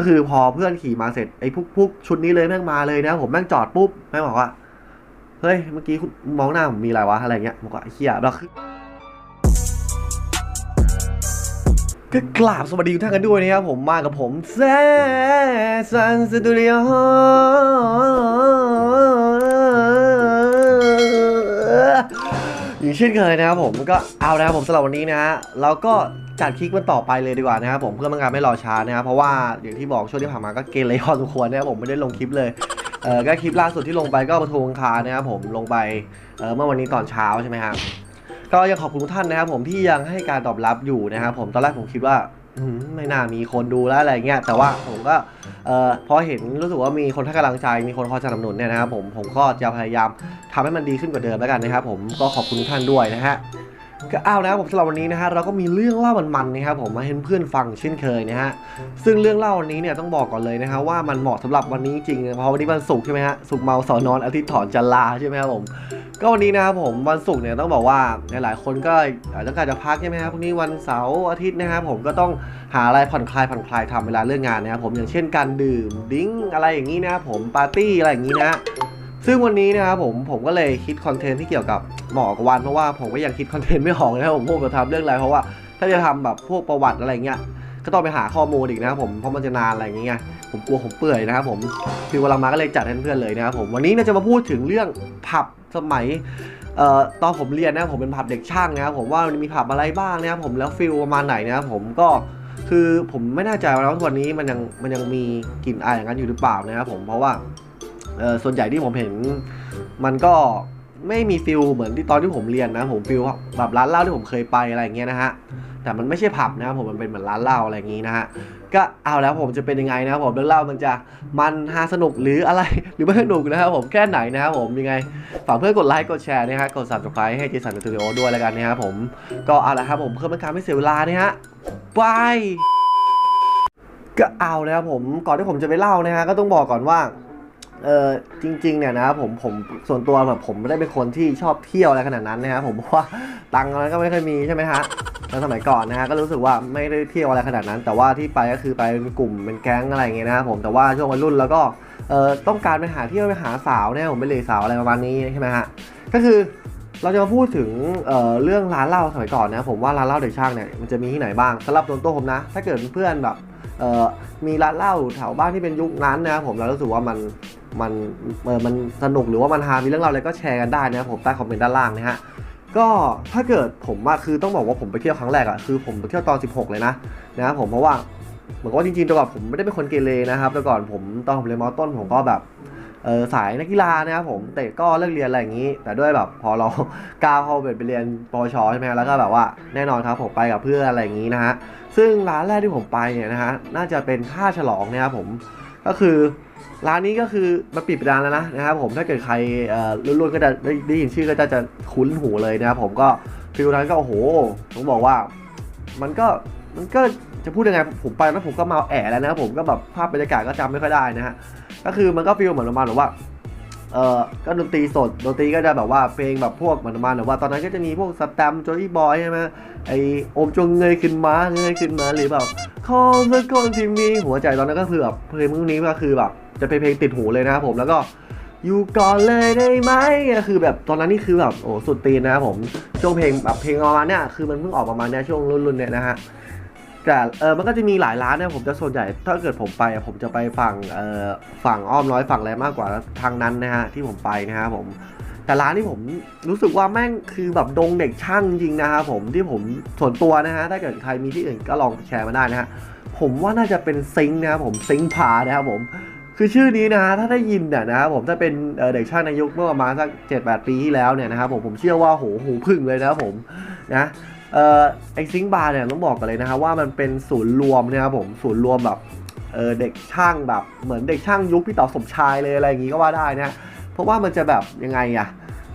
ก็คือพอเพื่อนขี่มาเสร็จไอ้พวกพวกชุดนี้เลยแม่งมาเลยนะ ผมแม่งจอดปุ๊บแม่งบอกว่าเฮ้ยเมื่อกี้คุณมองหน้าผมมีอะไรวะอะไรเงี้ยผมก็เหี้ยแล้วคือก็กราบสวัสดีทุกท่านกันด้วยนะครับผมมากับผมแซซันสตูดิโอ อย่างเช่นเคยนะครับผมก็เอานะครับผมสำหรับวันนี้นะฮะเราก็จัดคลิกมันต่อไปเลยดีกว่านะครับผมเพื่อไม่การไม่รอช้านะครับเพราะว่าอย่างที่บอกช่วงที่ผ่านมาก็เกเรพอสมควรนะครับผมไม่ได้ลงคลิปเลยเออก็คลิปล่าสุดที่ลงไปก็ประทวงคานะครับผมลงไปเออเมื่อวันนี้ตอนเช้าใช่ไหมครับก็ยังขอบคุณทุกท่านนะครับผมที่ยังให้การตอบรับอยู่นะครับผมตอนแรกผมคิดว่า อืมไม่น่ามีคนดูแล้วอะไรเงี้ยแต่ว่าผมก็เออพอเห็นรู้สึกว่ามีคนให้กำลังใจมีคนคอยสนับสนุนเนี่ยนะครับผมผมก็จะพยายามทำให้มันดีขึ้นกว่าเดิมแล้วกันนะครับผมก็ขอบคุณทุกท่านด้วยนะฮะ ก็เอานะครับผมสำหรับวันนี้นะฮะเราก็มีเรื่องเล่ามันๆนะครับผมมาให้เพื่อนฟังเช่นเคยนะฮะซึ่งเรื่องเล่าวันนี้เนี่ยต้องบอกก่อนเลยนะฮะว่ามันเหมาะสำหรับวันนี้จริงเพราะวันนี้วันศุกร์ใช่ไหมฮะศุกร์เมาสอนอนอาทิตย์ถอนจันลาใช่ไหมครับผมก็วันนี้นะครับผมวันศุกร์เนี่ยต้องบอกว่าหลายๆคนก็อาจจะการจะพักใช่ไหมครับพรุ่งนี้วันเสาร์อาทิตย์นะครับผมก็ต้องหาอะไรผ่อนคลายผ่อนคลายทำเวลาเรื่องงานนะครับผมอย่างเช่นการดื่มดิ้งอะไรอย่างนี้นะครับผมปาร์ตี้อะไรอย่างนี้นะ ซึ่งวันนี้นะครับผมผมก็เลยคิดคอนเทนต์ที่เกี่ยวกับหมอกวันเพราะว่าผมก็ยังคิดคอนเทนต์ไม่ออกนะครับผมพวกจะทำเรื่องอะไรเพราะว่าถ้าจะทำแบบพวกประวัติอะไรเงี้ยก็ต้องไปหาข้อมูลอีกนะครับผมเพราะมันจะนานอะไรอย่างเงี้ยผมกลัวผมเปื่อยนะครับผมคือเวลามาก็เลยจัดให้เพื่อนเลยนะครับผมวันนี้เนี่ยจะมาพูดถึงเรื่องผับสมัยเอ่อตอนผมเรียนนะผมเป็นผับเด็กช่างนะครับผมว่ามันมีผับอะไรบ้างนะครับผมแล้วฟิลประมาณไหนนะครับผมก็คือผมไม่แน่ใจว่าทุกวันนี้มันยังมันยังมีกลิ่นอายอย่างนั้นอยู่หรือเปล่านะครับผมเพราะว่า ส่วนใหญ่ที่ผมเห็น มันก็ไม่มีฟิลเหมือนที่ตอนที่ผมเรียนนะ ผมฟิลแบบร้านเหล้าที่ผมเคยไปอะไรอย่างเงี้ยนะฮะแต่มันไม่ใช่ผับนะผมมันเป็นเหมือนร้านเหล้าอะไรอย่างงี้นะฮะก็เอาแล้วผมจะเป็นยังไงนะครับผมเรื่องเล่ามันจะมันฮาสนุกหรืออะไรหรือไม่สนุกนะครับผมแค่ไหนนะครับผมยังไงฝากเพื่อนกดไลค์กดแชร์นะฮะกด subscribe ให้เจสันสตูดิโอด้วยแล้วกันนะครับผมก็เอาละครับผมเพื่อเป็นการไม่เสียเวลานะฮะบายก็เอาแล้วผมก่อนที่ผมจะไปเล่านะฮะก็ต้องบอกก่อนว่า เออจริงๆเนี่ยนะครับผมผมส่วนตัวแบบผมไม่ได้เป็นคนที่ชอบเที่ยวอะไรขนาดนั้นนะครับผมเพราะว่าตังค์อะไรก็ไม่เคยมีใช่ไหมฮะตอนสมัยก่อนนะฮะก็รู้สึกว่าไม่ได้เที่ยวอะไรขนาดนั้น แต่ว่าที่ไปก็คือไปเป็นกลุ่มเป็นแก๊งอะไรอย่างเงี้ยนะครับผมแต่ว่าช่วงวัยรุ่นแล้วก็เออต้องการไปหาเที่ยวไปหาสาวเนี่ยผมไปเลยสาวอะไรประมาณนี้ใช่ไหมฮะก็คือเราจะมาพูดถึงเออเรื่องร้านเหล้าสมัยก่อนนะผมว่าร้านเหล้าเด็กช่างเนี่ยมันจะมีที่ไหนบ้างสำหรับตัวตัวผมนะ ถ้าเกิดเพื่อนแบบมีร้านเหล้าแถวบ้านที่เป็นยุคนั้นนะครับผมเรารู้สึกว่ามัน มันเออมันสนุกหรือว่ามันฮามีเรื่องราวอะไรก็แชร์กันได้นะครับผมใต้คอมเมนต์ด้านล่างนะฮะก็ถ้าเกิดผมอะคือต้องบอกว่าผมไปเที่ยวครั้งแรกอะคือผมไปเที่ยวตอน 16 เลยนะนะครับผมเพราะว่าเหมือนกับว่าจริงๆแต่ก่อนผมไม่ได้เป็นคนเกเรนะครับแต่ก่อนผมตอนผมเรียนมอต้นผมก็แบบเออสายนักกีฬานะครับผมเตะก็เลิกเรียนอะไรอย่างนี้ แต่ด้วยแบบพอเราก้าวเข้าไปเรียนปวชใช่ไหมแล้วก็แบบว่าแน่นอนครับผมไปกับเพื่อนอะไรอย่างนี้นะฮะซึ่งร้านแรกที่ผมไปเนี่ยนะฮะน่าจะเป็นท่าฉลองนะครับผม ก็คือร้านนี้ก็คือมันปิดไปนานแล้วนะนะครับผมถ้าเกิดใครรุ่นๆก็จะได้ได้ยินชื่อก็จะจะคุ้นหูเลยนะครับผมก็ฟิลนั้นก็โอ้โหต้องบอกว่า มันก็มันก็จะพูดยังไงผมไปแล้วผมก็เมาแอะแล้วนะครับผมก็แบบภาพบรรยากาศก็จำไม่ค่อยได้นะฮะก็คือมันก็ฟิลเหมือนประมาณแบบว่า เออก็ดนตรีสดดนตรีก็จะแบบว่าเพลงแบบพวกเหมือนมาณแบบว่าตอนนั้นก็จะมีพวกสแตมโจอี้บอยใช่ไหมไอโอมจงเงยขึ้นมาเงยขึ้นมาหรือแบบขอสักคนที่มีหัวใจตอนนั้นก็คือแบบเพลงพวกนี้ก็คือแบบจะเป็นเพลงติดหูเลยนะครับผมแล้วก็อยู่ก่อนเลยได้ไหมคือแบบตอนนั้นนี่คือแบบโอ้สุดตีนนะครับผมช่วงเพลงแบบเพลงประมาณเนี้ยคือมันเพิ่งออกประมาณเนี้ยช่วงรุ่นๆเนี่ยนะฮะ แต่เออมันก็จะมีหลายร้านเนี่ยผมจะส่วนใหญ่ถ้าเกิดผมไปผมจะไปฝั่งเอ่อฝั่งอ้อมน้อยฝั่งอะไรมากกว่าทางนั้นนะฮะที่ผมไปนะฮะผมแต่ร้านที่ผมรู้สึกว่าแม่งคือแบบดงเด็กช่างจริงนะครับผมที่ผมส่วนตัวนะฮะถ้าเกิดใครมีที่อื่นก็ลองแชร์มาได้นะฮะผมว่าน่าจะเป็นซิงค์นะครับผมซิงค์พานะครับผมคือชื่อนี้นะฮะถ้าได้ยินเนี่ยนะครับผมถ้าเป็นเอ่อเด็กช่างในยุคเมื่อประมาณสักเจ็ดแปดปีที่แล้วเนี่ยนะครับผมผมเชื่อว่าโหหูพึ่งเลยนะครับผมนะ เอ่อไอซิงบาร์เนี่ยต้องบอกกันเลยนะครับว่ามันเป็นศูนย์รวมนะครับผมศูนย์รวมแบบเออเด็กช่างแบบเหมือนเด็กช่างยุคพี่ต่อสมชายเลยอะไรอย่างงี้ก็ว่าได้นะเพราะว่ามันจะแบบยังไงอะ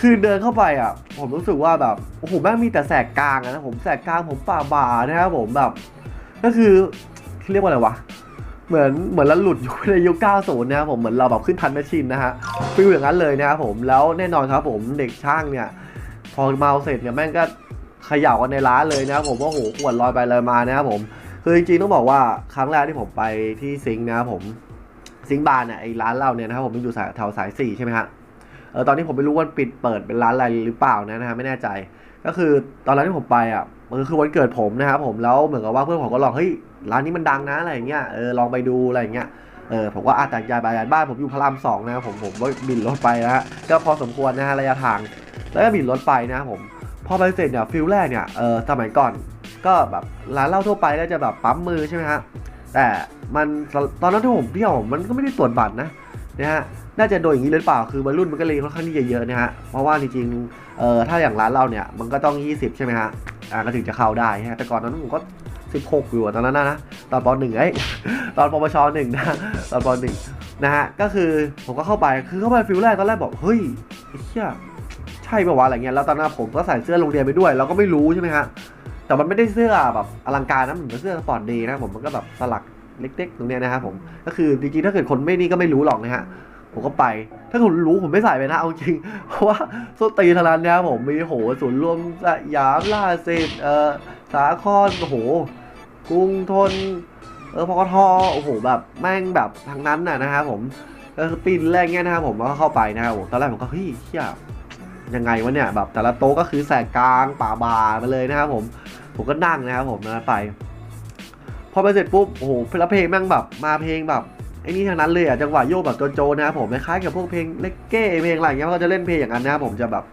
คือเดินเข้าไปอะ ผมรู้สึกว่าแบบโอ้โหแม่งมีแต่แสกกลางนะผมแสกกลางผมป่าบ่านะครับผมแบบ ก็คือเรียกว่าอะไรวะเหมือนเหมือนเราหลุดอยู่ในยุค90นะครับผมเหมือนเราแบบขึ้นทันแมชชีนนะฮะฟิลอย่างนั้นเลยนะครับผมแล้วแน่นอนครับผมเด็กช่างเนี่ยพอเมาเสร็จเนี่ยแม่งก็ เขย่ากันในร้านเลยนะครับผมว่าโหขวดลอยไปลอยมานะครับผมคือจริงๆต้องบอกว่าครั้งแรกที่ผมไปที่ซิงนะครับผมซิงบาร์เนี่ยไอ้ร้านเราเนี่ยนะครับผมมันอยู่แถวสายสี่ใช่ไหมฮะเออตอนนี้ผมไม่รู้ว่าปิดเปิดเป็นร้านอะไรหรือเปล่านะนะฮะไม่แน่ใจ ก็คือตอนนั้นที่ผมไปอะมันคือวันเกิดผมนะครับผมแล้วเหมือนกับว่าเพื่อนผมก็ลองเฮ้ยร้านนี้มันดังนะอะไรอย่างเงี้ยเออลองไปดูอะไรอย่างเงี้ยเออผมก็อาตัดยายไปยายบ้านผมอยู่พระรามสองนะผมผมก็บินรถไปนะฮะก็พอสมควรนะฮะระยะทางแล้วก็บินรถไปนะครับผม พอไปเสร็จเนี่ยฟิลแรกเนี่ยเออสมัยก่อน ก็แบบร้านเหล้าทั่วไปก็จะแบบปั๊มมือใช่ไหมฮะแต่มันตอนนั้นที่ผมเที่ยวมันก็ไม่ได้ตรวจบัตรนะนะฮะน่าจะโดนอย่างนี้หรือเปล่าคือวัยรุ่นมันก็เลยค่อนข้างที่จะเยอะนะฮะเพราะว่าจริงๆเอ่อถ้าอย่างร้านเราเนี่ยมันก็ต้อง 20 ใช่ไหมฮะอ่าก็ถึงจะเข้าได้ฮะแต่ก่อนนั้นผมก็ 16 อยู่ตอนนั้นนะตอนปหนึ่งไอ้ตอนปวชหนึ่งนะตอนปหนึ่งนะฮะก็คือผมก็เข้าไปคือเข้าไปฟิลแรกตอนแรกบอกเฮ้ยไอ้เหี้ย ใช่ป่าวะอะไรเงี้ยแล้วตอนนั้นผมก็ใส่เสื้อโรงเรียนไปด้วย เราก็ไม่รู้ใช่ไหมฮะแต่มันไม่ได้เสื้อแบบอลังการนะมันเป็นเสื้อสปอร์ตเดย์นะผมมันก็แบบสลักเล็กๆตรงเนี้ยนะครับผมก็คือจริงๆถ้าเกิดคนไม่นี่ก็ไม่รู้หรอกนะฮะผมก็ไป ถ้าคุณรู้ผมไม่ใส่ไปนะ เอาจริง เพราะว่าส้นตีทางนั้นนะครับผมมีโหศูนย์รวมสยามล่าเซนเออสาครโอ้โหกรุงทน เออพกทโอ้โหแบบแม่งแบบทางนั้นน่ะนะครับผมก็คือปีนแรกเงี้ยนะครับผมก็เข้าไปนะครับผมตอนแรกผมก็เฮ้ยเชี่ย ยังไงวะเนี่ยแบบแต่ละโต๊ะก็คือแสกกลางป่าบามาเลยนะครับผมผมก็นั่งนะครับผมนะไปพอไปเสร็จปุ๊บโอ้โหเพลงเพลงแม่งแบบมาเพลงแบบไอ้นี่ทางนั้นเลยอะจังหวะโยกแบบโจๆนะครับผมคล้ายกับพวกเพลงเล็กเก้เพลงอะไรเงี้ยเขาจะเล่นเพลงอย่างนั้นนะครับผมจะแบบ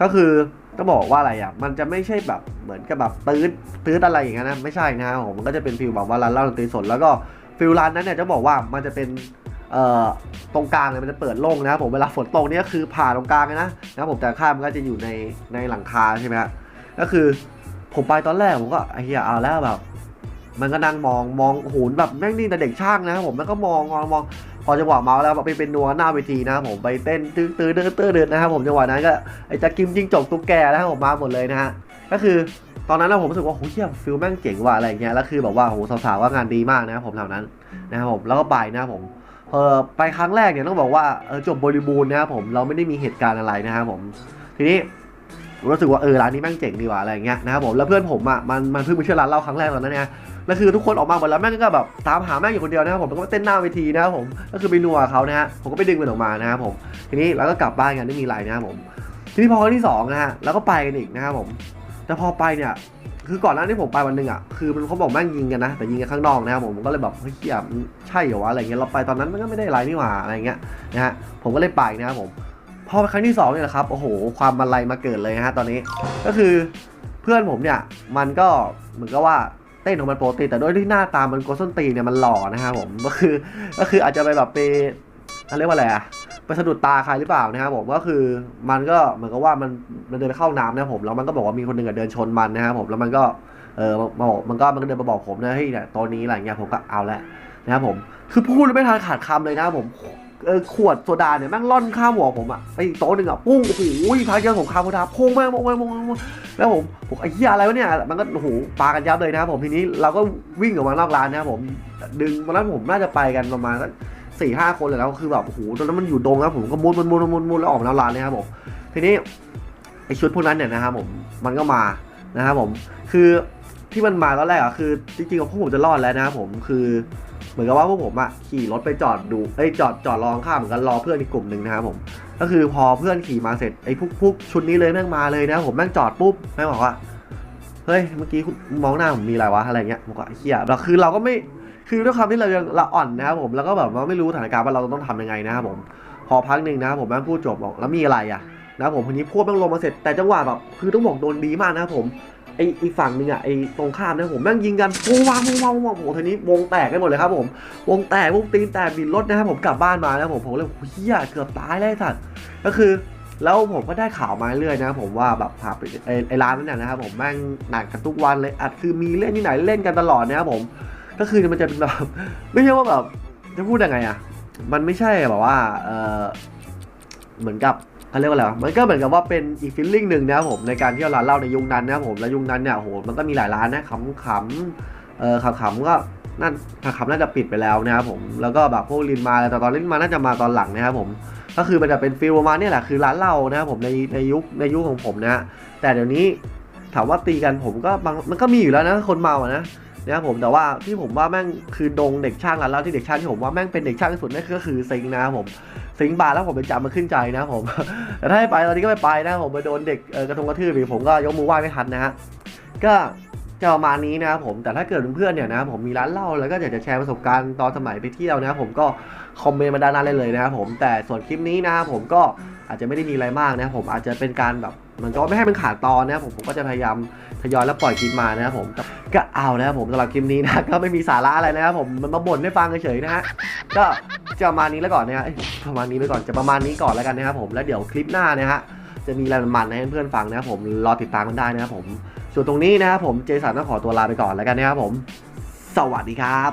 ก็คือต้องบอกว่าอะไรอะมันจะไม่ใช่แบบเหมือนกับแบบตื้นตื้นอะไรอย่างเงี้ยนะไม่ใช่นะครับผมมันก็จะเป็นฟิลแบบว่าร้านเหล้าดนตรีสดแล้วก็ฟิลร้านนั้นเนี่ยจะบอกว่ามันจะเป็น ตรงกลางเนี่ยมันจะเปิดโล่งนะครับผมเวลาฝนตกเนี่ยคือผ่าตรงกลางเลยนะนะครับผมแต่ข้ามมันก็จะอยู่ในในหลังคาใช่ไหมฮะก็คือผมไปตอนแรกผมก็ไอ้เหี้ยเอาแล้วแบบ มันก็นั่งมองมองโอ้โหแบบแม่งนี่แต่เด็กช่างนะครับผมมันก็มองมองมองพอจังหวะเมาแล้วไปเป็นนัวหน้าเวทีนะครับผมไปเต้นตื้อตื้อตื้อตื้อเดินนะครับผมจังหวะนั้นก็ไอ้จักกิมจิงจกตุ๊กแกนะครับผมมาหมดเลยนะฮะก็คือตอนนั้นนะผมรู้สึกว่าโหเหี้ยฟิลแม่งเจ๋งว่ะอะไรอย่างเงี้ยแล้วคือแบบว่าโหสาวๆว่างานดีมากนะครับผมแถวนั้นนะครับผมแล้วก็ไปนะครับผม เออไปครั้งแรกเนี่ยต้องบอกว่าเออจบบริบูรณ์นะครับผมเราไม่ได้มีเหตุการณ์อะไรนะครับผม ทีนี้รู้สึกว่าเออร้านนี้แม่งเจ๋งดีว่ะอะไรเงี้ยนะครับผมแล้วเพื่อนผมอะมันมันเพิ่งไปเชื่อร้านเราครั้งแรกตอนนั้นเนี่ยแล้วคือทุกคนออกมาหมดแล้วแม่งก็แบบตามหาแม่งอยู่คนเดียวนะครับผมแล้วก็เต้นหน้าเวทีนะครับผมก็คือไปนัวเขานะฮะผมก็ไปดึงมันออกมานะครับผมทีนี้เราก็กลับบ้านกันไม่มีไรนะครับผม ทีนี้พอครั้งที่สองนะฮะแล้วก็ไปกันอีกนะครับผม แต่พอไปเนี่ย คือก่อนหน้านี้ผมไปวันหนึ่งอะ คือมันเขาบอกแม่งยิงกันนะ แต่ยิงกันข้างนอกนะครับผมผมก็เลยแบบเฮ้ยเหี้ยมันใช่เหรอวะอะไรเงี้ยเราไปตอนนั้นมันก็ไม่ได้ไรนี่หว่าอะไรเงี้ยนะฮะผมก็เลยไปนะครับผมพอไปครั้งที่สองเนี่ยนะครับโอ้โห ความบันไลมาเกิดเลยฮะตอนนี้ก็คือเพื่อนผมเนี่ยมันก็เหมือนกับว่าเต้นของมันปกติแต่ด้วยที่หน้าตามันโกส้นตีนเนี่ยมันหล่อนะครับผมก็คือก็คืออาจจะไปแบบไปเขาเรียกว่าอะไรอะ ไปสะดุดตาใครหรือเปล่านะครับผมก็คือมันก็เหมือนกับว่ามันมันเดินไปเข้าน้ำนะผมแล้วมันก็บอกว่ามีคนหนึ่งเดินชนมันนะครับผมแล้วมันก็เออมาบอกมันก็มันก็เดินมาบอกผมนะเฮ้ยเนี่ยตัวนี้อะไรเงี้ยผมก็เอาละนะครับผมคือพูดไม่ทันขาดคำเลยนะครับผมเออขวดโซดาเนี่ยแม่งล่อนข้ามหัวผมอะไปอีกโต๊ะหนึ่งอะปุ้งโอ้โหทายเจอของคาโซดาพุ่งแม่งมงแม่งมงแม่งแล้วผมผมไอ้เหี้ยอะไรวะเนี่ยมันก็โอ้โหปากันยับเลยนะครับผมทีนี้เราก็วิ่งออกมานอกร้านนะครับผมดึงตอนนั้นผมน่าจะไปกันประมาณสัก สี่ห้าคนเลยแล้วคือแบบโอ้โหตอนนั้นมันอยู่ดงครับผมก็มุดมุดมุดมุดมุดแล้วออกมานอกร้านเลยครับผมทีนี้ไอชุดพวกนั้นเนี่ยนะครับผมมันก็มานะครับผมคือที่มันมาตอนแรกอะคือจริงๆพวกผมจะรอดแล้วนะครับผมคือเหมือนกับว่าพวกผมอะขี่รถไปจอดดูเอ้ยจอดจอดรอข้างๆเหมือนกันรอเพื่อนอีกกลุ่มหนึ่งนะครับผมก็คือพอเพื่อนขี่มาเสร็จไอ้พวกพวกชุดนี้เลยแม่งมาเลยนะผมแม่งจอดปุ๊บแม่งบอกว่าเฮ้ยเมื่อกี้มองหน้าผมมีอะไรวะอะไรเงี้ยผมก็เหี้ยเราคือเราก็ไม่ คือด้วยความที่เรายังเราอ่อนนะครับผมแล้วก็แบบว่าไม่รู้สถานการณ์ว่าเราต้องทำยังไงนะครับผม พอพักหนึ่งนะครับผมแม่งพูดจบบอกแล้วมีอะไรอะนะครับผมทีนี้พวกแม่งลงมาเสร็จแต่จังหวะแบบคือต้องบอกโดนดีมากนะครับผมไออีฝั่งหนึ่งอะไอตรงข้ามนะผมแม่งยิงกันวงวางวงวางวงวางโอ้โหทีนี้วงแตกกันหมดเลยครับผม วงแตกวงตีนแตกบินรถนะครับผมกลับบ้านมานะผมผมเลยเฮียเกือบตายเลยสัตว์ก็คือ แล้วผมก็ได้ข่าวมาเรื่อยนะผมว่าแบบผ่าไปไอร้านนั้นนะนะครับผมแม่งหนักกันทุกวันเลยอัดคือมีเล่นที่ไหนเล่นกันตลอดนะครับผม ก็คือมันจะเป็นแบบไม่ใช่ว่าแบบจะพูดยังไงอะ มันไม่ใช่แบบว่าเออเหมือนกับเขาเรียกว่าอะไรวมันก็เหมือนกับว่าเป็นอีกฟิลลิ่งหนึ่งนะครับผมในการที่เราร้านเหล้าในยุคนั้นนะครับผมแล้วยุคนั้นเนี่ยโหมันก็มีหลายร้านนะขำขำๆเออขำขำๆก็นั่นขำๆน่าจะปิดไปแล้วนะครับผมแล้วก็แบบพวกลินมาแต่ตอนลินมาน่าจะมาตอนหลังนะครับผมก็คือมันจะเป็นฟิลประมาณนี้แหละคือร้านเหล้านะครับผมในในยุคในยุคของผมนะแต่เดี๋ยวนี้ถามว่าตีกันผมก็มันก็มีอยู่แล้วนะคนเมาอะนะ นะครับผมแต่ว่าที่ผมว่าแม่งคือดงเด็กช่างแล้วแล้วที่เด็กช่างที่ผมว่าแม่งเป็นเด็กช่างที่สุดนั่นก็คือซิงนะครับผมซิงบาร์แล้วผมเป็นจำมาขึ้นใจนะครับผมแต่ถ้าให้ไปตอนนี้ก็ไม่ไปนะครับผมไปโดนเด็กกระทงกระทืบหรือผมก็ยกมือไหว้ไม่ทันนะฮะก็จะประมาณนี้นะครับผมแต่ถ้าเกิดเพื่อนๆเนี่ยนะผมมีร้านเหล้าแล้วก็อยากจะแชร์ประสบการณ์ตอนสมัยไปเที่ยวนะครับผมก็คอมเมนต์มาด้านล่างได้เลยนะครับผมแต่ส่วนคลิปนี้นะครับผมก็อาจจะไม่ได้มีอะไรมากนะผมอาจจะเป็นการแบบ เหมันก็ไม่ให้มันขาดตอนนะครับผมผมก็จะพยายามทยอยแล้วปล่อยคลิปมานะครับผมก็เอานะครับผมสำหรับคลิปนี้นะก็ไม่มีสาระอะไรนะครับผมมันมาบ่นให้ฟังเฉยๆนะฮะก็จะประมาณนี้แล้วก่อนนะฮะประมาณนี้ไปก่อนจะประมาณนี้ก่อนแล้วกันนะครับผมแล้วเดี๋ยวคลิปหน้านะฮะจะมีอะไรมันๆให้เพื่อนๆฟังนะครับผมรอติดตามกันได้นะครับผมส่วนตรงนี้นะครับผมเจสันต้องขอตัวลาไปก่อนแล้วกันนะครับผม สวัสดีครับ